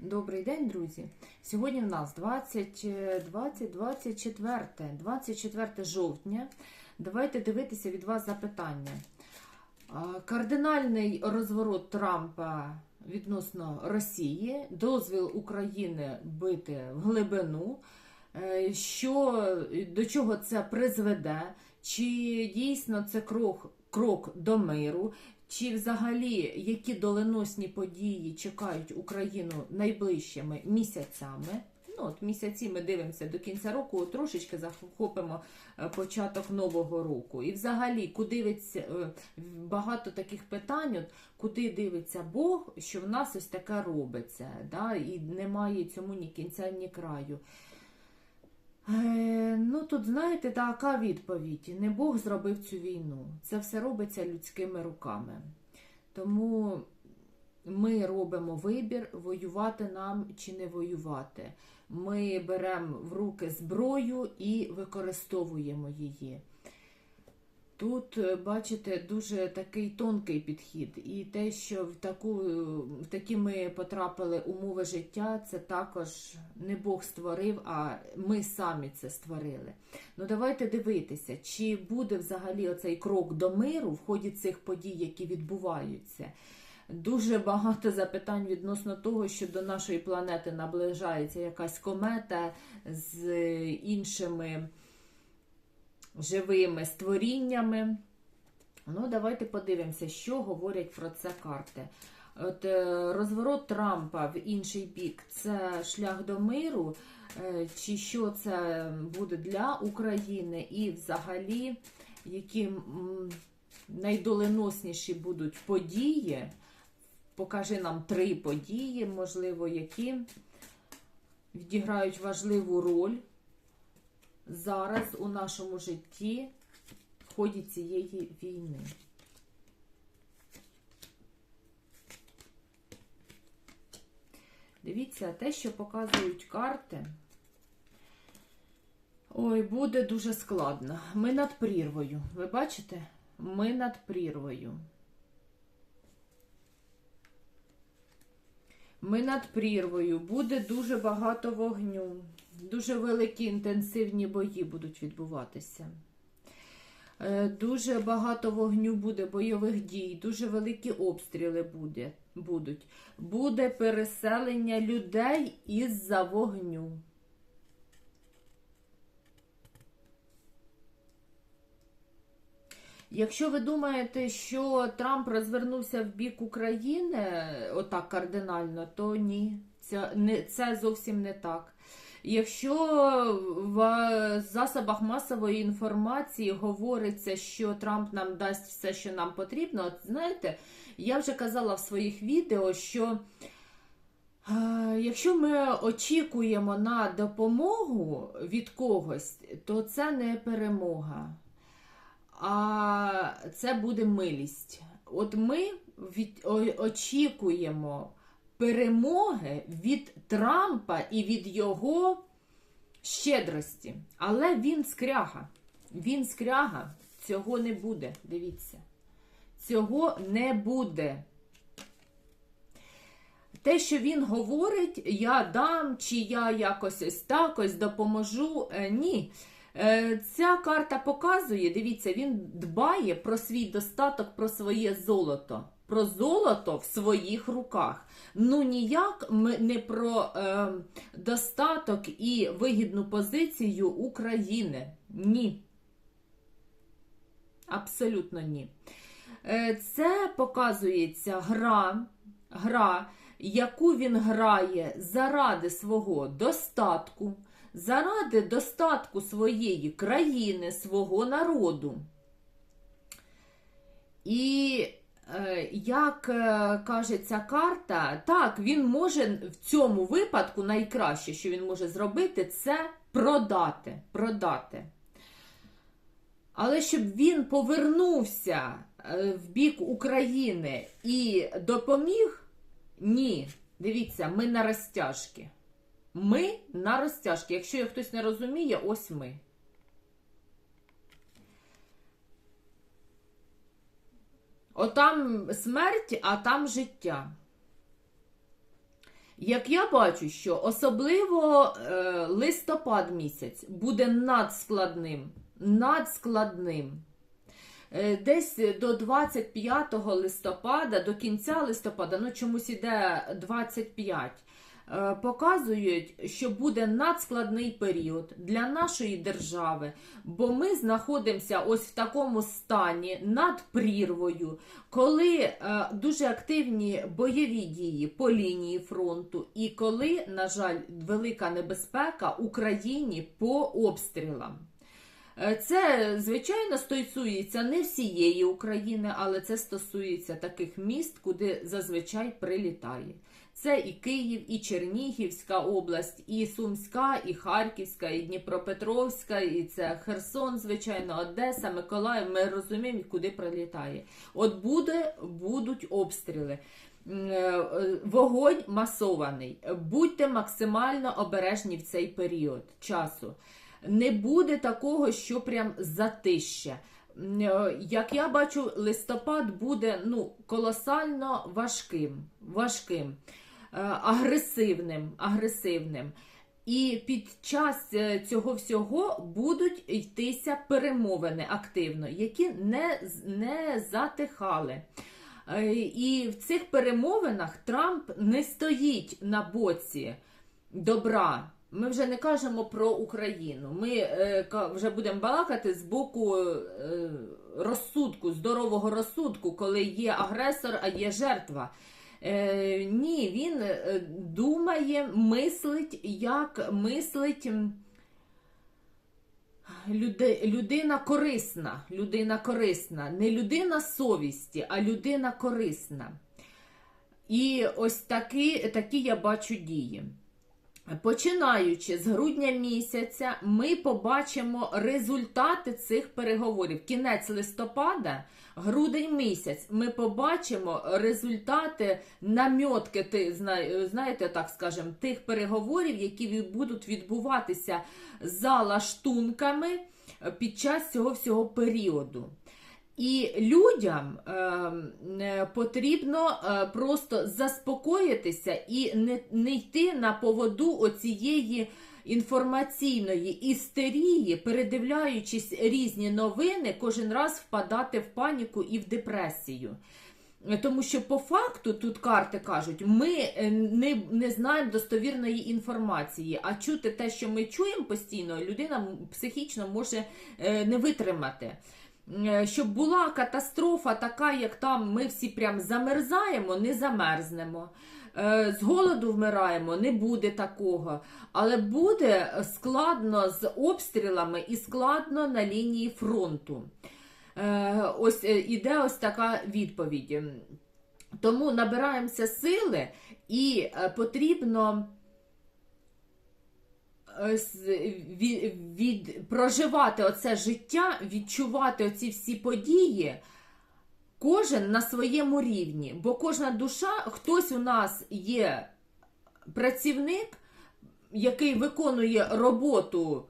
Добрий день, друзі. Сьогодні в нас 20, е, 20, 24, 24 жовтня. Давайте дивитися від вас запитання. Кардинальний розворот Трампа відносно Росії, дозвіл України бити в глибину. Е, Що до чого це призведе? Чи дійсно це крок, крок до миру? Чи взагалі які доленосні події чекають Україну найближчими місяцями? Ну, от місяці ми дивимося до кінця року, трошечки захопимо е, початок нового року. І взагалі, куди дивиться е, багато таких питань, от, куди дивиться Бог, що в нас ось таке робиться, да? і немає цьому ні кінця, ні краю. Е, ну тут, знаєте, така відповідь. Не Бог зробив цю війну. Це все робиться людськими руками. Тому ми робимо вибір, воювати нам чи не воювати. Ми беремо в руки зброю і використовуємо її. Тут, е, бачите, дуже такий тонкий підхід. І те, що в, таку, в такі ми потрапили умови життя, це також не Бог створив, а ми самі це створили. Ну давайте дивитися, чи буде взагалі оцей крок до миру в ході цих подій, які відбуваються. Дуже багато запитань відносно того, що до нашої планети наближається якась комета з іншими живими створіннями. Ну, давайте подивимося, що говорять про це карти. От е, розворот Трампа в інший бік це шлях до миру, е, чи що це буде для України, і взагалі, які найдоленосніші будуть події. Покажи нам три події, можливо, які відіграють важливу роль зараз у нашому житті в ході цієї війни. Дивіться, те, що показують карти. Ой, буде дуже складно. Ми над прірвою. Ви бачите? Ми над прірвою. Ми над прірвою. Буде дуже багато вогню. Дуже великі інтенсивні бої будуть відбуватися. Е, Дуже багато вогню буде, бойових дій, дуже великі обстріли буде, будуть. Буде переселення людей із-за вогню. Якщо ви думаєте, що Трамп розвернувся в бік України отак кардинально, то ні, це, не, це зовсім не так. Якщо в засобах масової інформації говориться, що Трамп нам дасть все, що нам потрібно, от знаєте, я вже казала в своїх відео, що е, якщо ми очікуємо на допомогу від когось, то це не перемога, а це буде милість. От ми очікуємо перемоги від Трампа і від його щедрості. Але він скряга. Він скряга. Цього не буде. Дивіться. Цього не буде. Те, що він говорить, я дам, чи я якось ось так допоможу. Е, Ні. Е, Ця карта показує, дивіться, він дбає про свій достаток, про своє золото. Про золото в своїх руках. Ну ніяк не про е, достаток і вигідну позицію України. Ні. Абсолютно ні. Е, Це показується гра, гра, яку він грає заради свого достатку, заради достатку своєї країни, свого народу. І як е, каже ця карта, так, він може в цьому випадку найкраще, що він може зробити, це продати. продати. Але щоб він повернувся е, в бік України і допоміг, ні. Дивіться, ми на розтяжки. Ми на розтяжки. Якщо хтось не розуміє, ось ми. Отам смерть, а там життя. Як я бачу, що особливо е, листопад місяць буде надскладним, надскладним. Е, Десь до 25 листопада, до кінця листопада, ну чомусь іде 25, е, показують, що буде надскладний період для нашої держави, бо ми знаходимося ось в такому стані над прірвою, коли е, дуже активні бойові дії по лінії фронту, і коли, на жаль, велика небезпека Україні по обстрілам. Е, Це, звичайно, стосується не всієї України, але це стосується таких міст, куди зазвичай прилітає. Це і Київ, і Чернігівська область, і Сумська, і Харківська, і Дніпропетровська, і це Херсон, звичайно, Одеса, Миколаїв. Ми розуміємо, куди прилітає. От буде, будуть обстріли. Е, Вогонь масований. Будьте максимально обережні в цей період часу. Не буде такого, що прям затища. Е, Як я бачу, листопад буде ну, колосально важким, важким, е, агресивним, агресивним. І під час е, цього всього будуть йтися перемовини активно, які не, не затихали. І в цих перемовинах Трамп не стоїть на боці добра. Ми вже не кажемо про Україну. Ми е, вже будемо балакати з боку е, розсудку, здорового розсудку, коли є агресор, а є жертва. Е, ні, він е, думає, мислить, як мислить. Люди, людина корисна, людина корисна, не людина совісті, а людина корисна. І ось такі, такі я бачу дії. Починаючи з грудня місяця, ми побачимо результати цих переговорів. Кінець листопада, грудень місяць, ми побачимо результати намьотки, знаєте, так скажемо, тих переговорів, які будуть відбуватися за лаштунками під час цього всього періоду. І людям е, е, потрібно е, просто заспокоїтися і не, не йти на поводу оцієї інформаційної істерії, передивляючись різні новини, кожен раз впадати в паніку і в депресію. Тому що по факту тут карти кажуть, ми е, не, не знаємо достовірної інформації, а чути те, що ми чуємо постійно, людина психічно може е, не витримати. Е, Щоб була катастрофа така, як там ми всі прям замерзаємо, не замерзнемо. Е, З голоду вмираємо, не буде такого. Але буде складно з обстрілами і складно на лінії фронту. Е, Ось іде ось така відповідь. Тому набираємося сили і потрібно від, від, проживати оце життя, відчувати оці всі події. Кожен на своєму рівні, бо кожна душа, хтось у нас є працівник, який виконує роботу,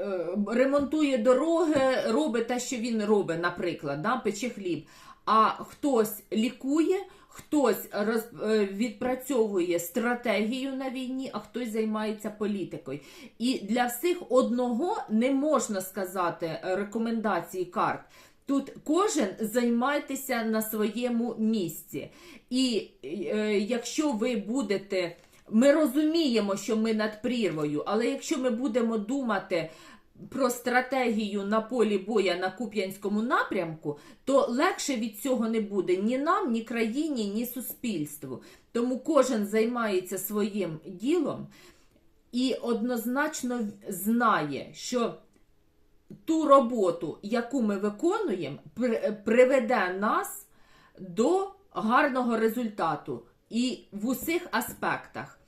е, ремонтує дороги, робить те, що він робить, наприклад, да, пече хліб. А хтось лікує, хтось роз, е, відпрацьовує стратегію на війні, а хтось займається політикою. І для всіх одного не можна сказати е, рекомендації карт. Тут кожен займайтеся на своєму місці. І е, якщо ви будете, ми розуміємо, що ми над прірвою, але якщо ми будемо думати про стратегію на полі боя на Куп'янському напрямку, то легше від цього не буде ні нам, ні країні, ні суспільству. Тому кожен займається своїм ділом і однозначно знає, що ту роботу, яку ми виконуємо, приведе нас до гарного результату і в усіх аспектах.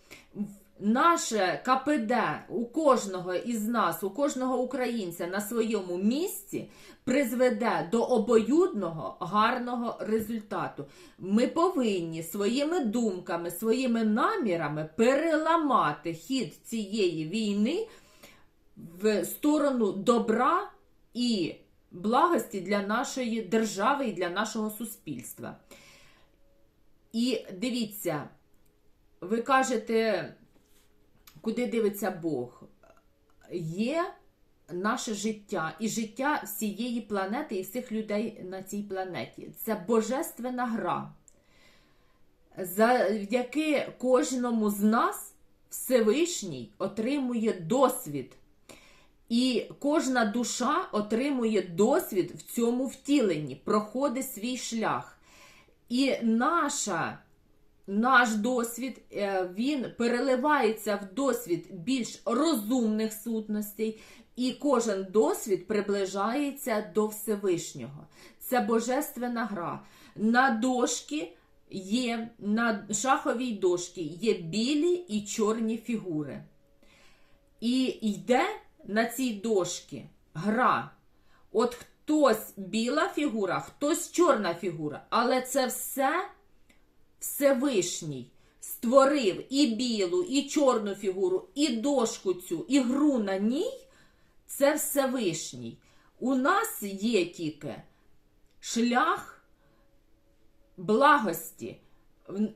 Наше КПД у кожного із нас, у кожного українця на своєму місці призведе до обоюдного гарного результату. Ми повинні своїми думками, своїми намірами переламати хід цієї війни в сторону добра і благості для нашої держави і для нашого суспільства. І дивіться, ви кажете, куди дивиться Бог? Є наше життя і життя всієї планети і всіх людей на цій планеті. Це божественна гра, завдяки кожному з нас Всевишній отримує досвід. І кожна душа отримує досвід в цьому втіленні, проходить свій шлях. І наша, наш досвід е, він переливається в досвід більш розумних сутностей, і кожен досвід приближається до Всевишнього. Це божественна гра. На дошки є, на шаховій дошці є білі і чорні фігури. І йде на цій дошці гра. От хтось біла фігура, хтось чорна фігура. Але це все Всевишній створив і білу, і чорну фігуру, і дошку цю, і гру на ній. Це Всевишній. У нас є тільки шлях благості.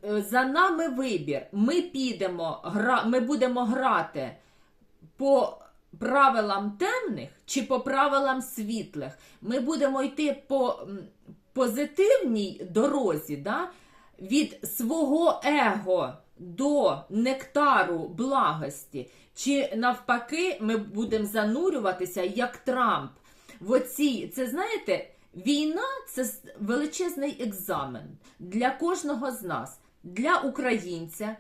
За нами вибір. Ми підемо, гра, ми будемо грати по правилам темних чи по правилам світлих. Ми будемо йти по позитивній дорозі, да? Від свого его до нектару благості. Чи навпаки, ми будемо занурюватися як Трамп. В оцій, це знаєте, війна це величезний екзамен для кожного з нас, для українця.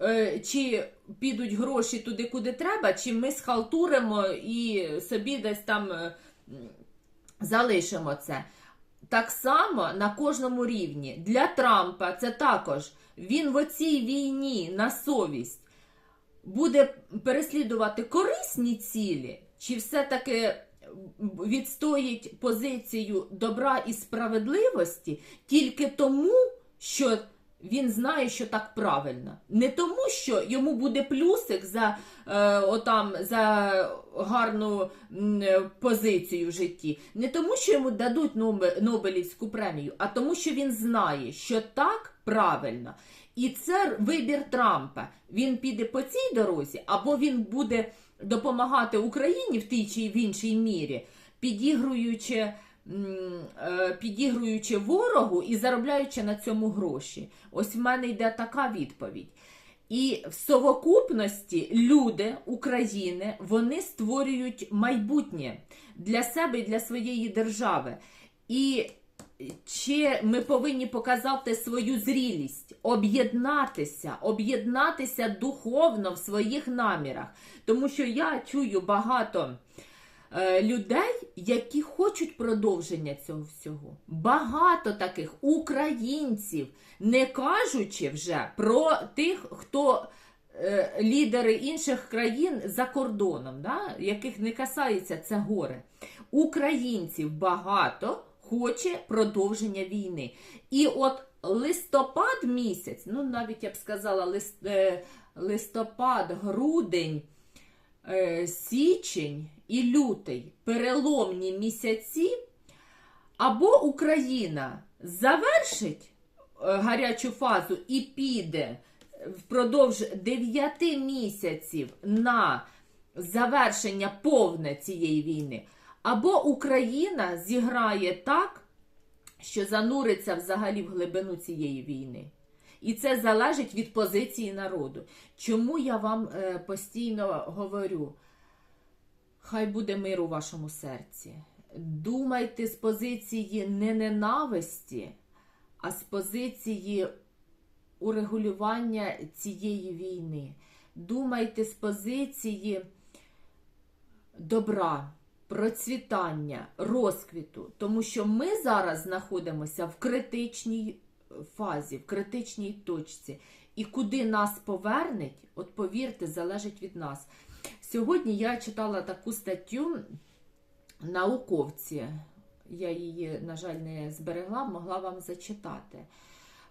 Е, Чи підуть гроші туди, куди треба, чи ми схалтуримо і собі десь там е, залишимо це. Так само на кожному рівні. Для Трампа це також він в оцій війні на совість буде переслідувати корисні цілі, чи все-таки відстоїть позицію добра і справедливості тільки тому, що він знає, що так правильно. Не тому, що йому буде плюсик за, е, отам, за гарну м, позицію в житті, не тому, що йому дадуть Нобе- Нобелівську премію, а тому, що він знає, що так правильно. І це вибір Трампа. Він піде по цій дорозі, або він буде допомагати Україні в тій чи в іншій мірі, підігруючи, підігруючи ворогу і заробляючи на цьому гроші. Ось в мене йде така відповідь. І в совокупності люди України вони створюють майбутнє для себе і для своєї держави. І чи ми повинні показати свою зрілість, об'єднатися, об'єднатися духовно в своїх намірах. Тому що я чую багато е, людей, які хочуть продовження цього всього. Багато таких українців, не кажучи вже про тих, хто. е, Лідери інших країн за кордоном, да, яких не касається це горе. Українців багато хоче продовження війни. І от листопад місяць, ну навіть я б сказала, лист, е, листопад, грудень, е, січень і лютий переломні місяці, або Україна завершить е, гарячу фазу і піде впродовж 9 місяців на завершення повне цієї війни, або Україна зіграє так, що зануриться взагалі в глибину цієї війни. І це залежить від позиції народу. Чому я вам е, постійно говорю? Хай буде мир у вашому серці. Думайте з позиції не ненависті, а з позиції урегулювання цієї війни. Думайте з позиції добра, процвітання, розквіту. Тому що ми зараз знаходимося в критичній фазі, в критичній точці. І куди нас повернеть, от повірте, залежить від нас. Сьогодні я читала таку статтю науковці. Я її, на жаль, не зберегла, могла вам зачитати.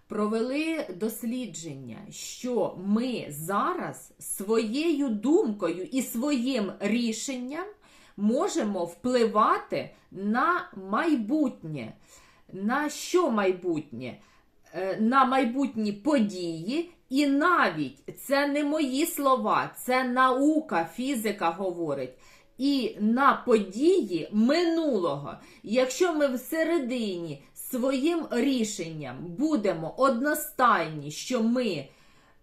Провели дослідження, що ми зараз своєю думкою і своїм рішенням можемо впливати на майбутнє. На що майбутнє? Е, На майбутні події І навіть це не мої слова, це наука, фізика говорить. І на події минулого, якщо ми всередині своїм рішенням будемо одностайні, що ми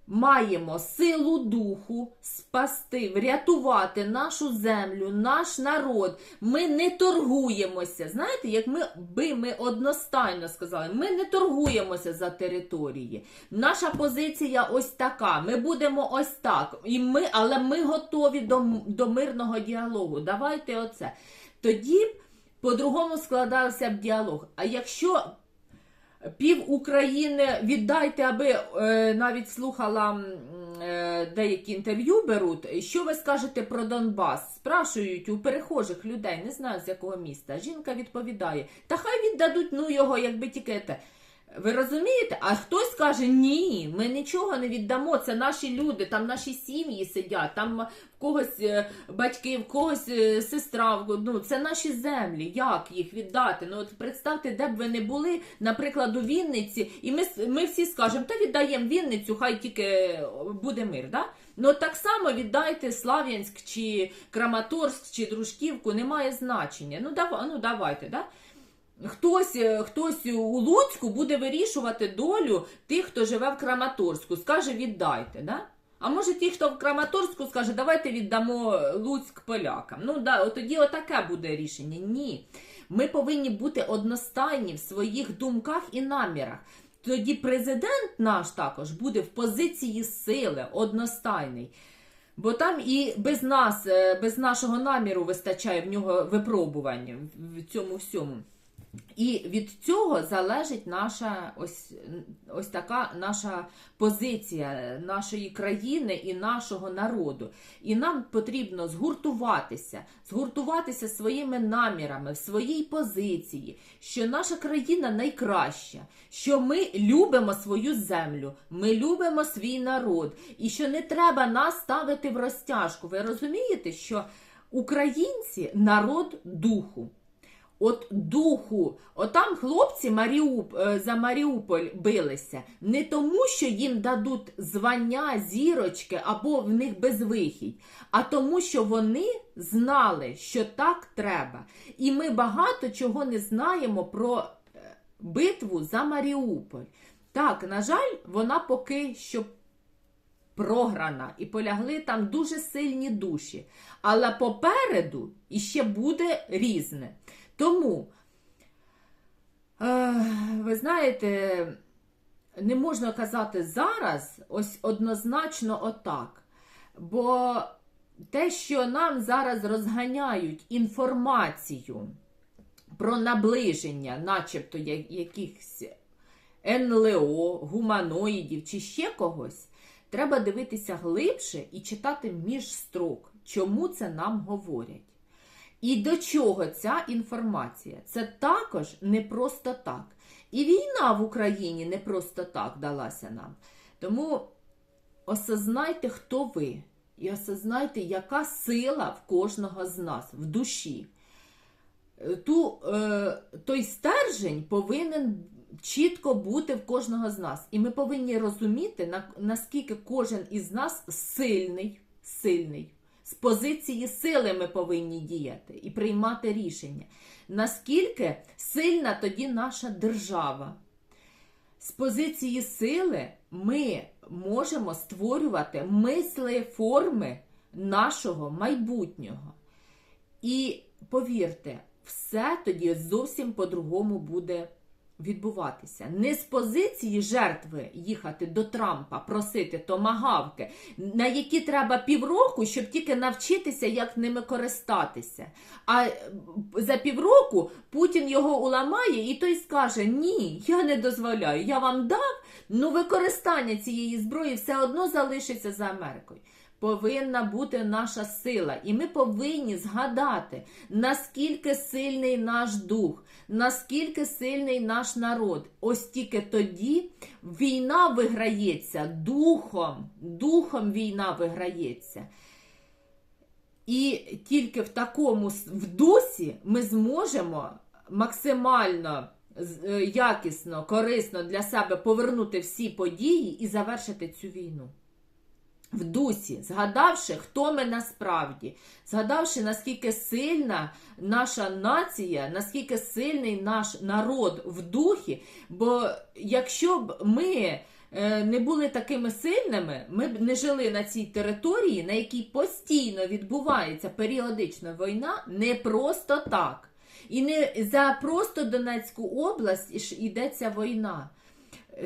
маємо силу духу спасти, врятувати нашу землю, наш народ. Ми не торгуємося. Знаєте, як ми би ми одностайно сказали, ми не торгуємося за території. Наша позиція ось така. Ми будемо ось так. І ми, але ми готові до, до мирного діалогу. Давайте оце. Тоді по-другому складався б діалог. А якщо пів України віддайте, аби е, навіть слухала е, деякі інтерв'ю беруть. Що ви скажете про Донбас? Спрашують у перехожих людей, не знаю з якого міста. Жінка відповідає: Та хай віддадуть ну його, якби тільки. Ви розумієте? А хтось каже, ні, ми нічого не віддамо. Це наші люди, там наші сім'ї сидять, там в когось е, батьки, в когось е, сестра. Ну, це наші землі. Як їх віддати? Ну от представте, де б ви не були, наприклад, у Вінниці, і ми, ми всі скажемо, та віддаємо Вінницю, хай тільки буде мир. Да? Ну так само віддайте Слав'янськ чи Краматорськ чи Дружківку, немає значення. Ну, давай, ну давайте, да? Хтось, е, хтось у Луцьку буде вирішувати долю тих, хто живе в Краматорську, скаже віддайте, да? А може ті, хто в Краматорську скаже, давайте віддамо Луцьк полякам. Ну да, тоді отаке буде рішення. Ні. Ми повинні бути одностайні в своїх думках і намірах. Тоді президент наш також буде в позиції сили, одностайний. Бо там і без нас, е, без нашого наміру вистачає в нього випробування в цьому всьому. І від цього залежить наша ось, ось така наша позиція нашої країни і нашого народу. І нам потрібно згуртуватися, згуртуватися своїми намірами в своїй позиції, що наша країна найкраща, що ми любимо свою землю, ми любимо свій народ, і що не треба нас ставити в розтяжку. Ви розумієте, що українці народ духу. От духу, отам хлопці Маріуп, е, за Маріуполь билися не тому, що їм дадуть звання, зірочки або в них безвихідь, а тому, що вони знали, що так треба. І ми багато чого не знаємо про е, битву за Маріуполь. Так, на жаль, вона поки що програна і полягли там дуже сильні душі. Але попереду іще буде різне. Тому, е, ви знаєте, не можна казати зараз ось однозначно отак. Бо те, що нам зараз розганяють інформацію про наближення, начебто якихось НЛО, гуманоїдів чи ще когось, треба дивитися глибше і читати між строк, чому це нам говорять. І до чого ця інформація? Це також не просто так. І війна в Україні не просто так далася нам. Тому осознайте, хто ви, і осознайте, яка сила в кожного з нас в душі. Е, Ту, е, той стержень повинен чітко бути в кожного з нас. І ми повинні розуміти, на- наскільки кожен із нас сильний, сильний. З позиції сили ми повинні діяти і приймати рішення. Наскільки сильна тоді наша держава? З позиції сили ми можемо створювати мисли форми нашого майбутнього. І повірте, все тоді зовсім по-другому буде відбуватися. Не з позиції жертви їхати до Трампа, просити томагавки, на які треба півроку, щоб тільки навчитися, як ними користатися. А е, за півроку Путін його уламає, і той скаже: Ні, я не дозволяю, я вам дав, ну використання цієї зброї все одно залишиться за Америкою. Повинна бути наша сила, і ми повинні згадати, наскільки сильний наш дух, наскільки сильний наш народ. Ось тільки тоді війна виграється духом, духом війна виграється. І тільки в такому в дусі ми зможемо максимально е, якісно, корисно для себе повернути всі події і завершити цю війну. В дусі, згадавши, хто ми насправді, згадавши, наскільки сильна наша нація, наскільки сильний наш народ в духі. Бо якщо б ми е, не були такими сильними, ми б не жили на цій території, на якій постійно відбувається періодична війна, не просто так. І не за просто Донецьку область йдеться війна.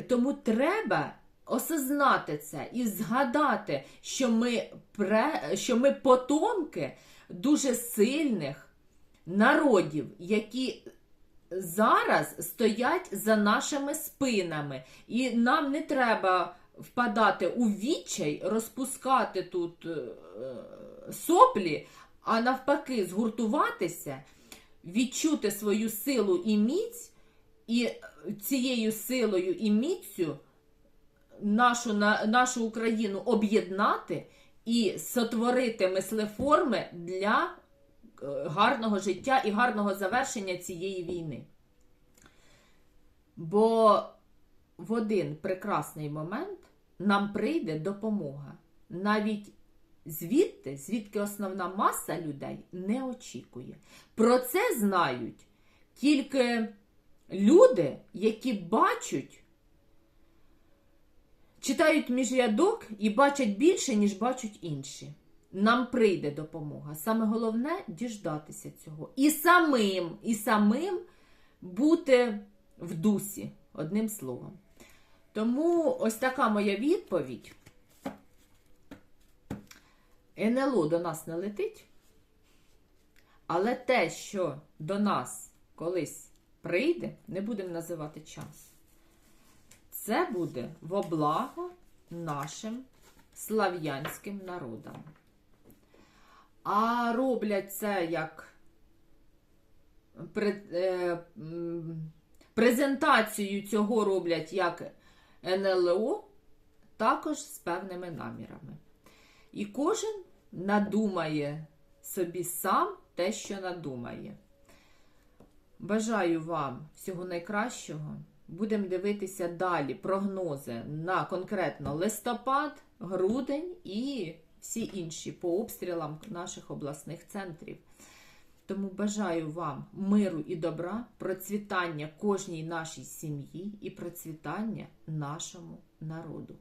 Тому треба осознати це і згадати, що ми, пре, що ми потомки дуже сильних народів, які зараз стоять за нашими спинами. І нам не треба впадати у відчай, розпускати тут е, соплі, а навпаки, згуртуватися, відчути свою силу і міць, і цією силою і міцю нашу, на, нашу Україну об'єднати і сотворити мислеформи для е, гарного життя і гарного завершення цієї війни. Бо в один прекрасний момент нам прийде допомога. Навіть звідти, звідки основна маса людей не очікує. Про це знають тільки люди, які бачать, читають між рядок і бачать більше, ніж бачать інші. Нам прийде допомога. Саме головне діждатися цього. І самим, і самим бути в дусі, одним словом. Тому ось така моя відповідь. НЛО до нас не летить, але те, що до нас колись прийде, не будемо називати час. Це буде во благо нашим слав'янським народам. А роблять це як е, презентацію цього роблять як НЛО, також з певними намірами. І кожен надумає собі сам те, що надумає. Бажаю вам всього найкращого. Будемо дивитися далі прогнози на конкретно листопад, грудень і всі інші по обстрілам наших обласних центрів. Тому бажаю вам миру і добра, процвітання кожній нашій сім'ї і процвітання нашому народу.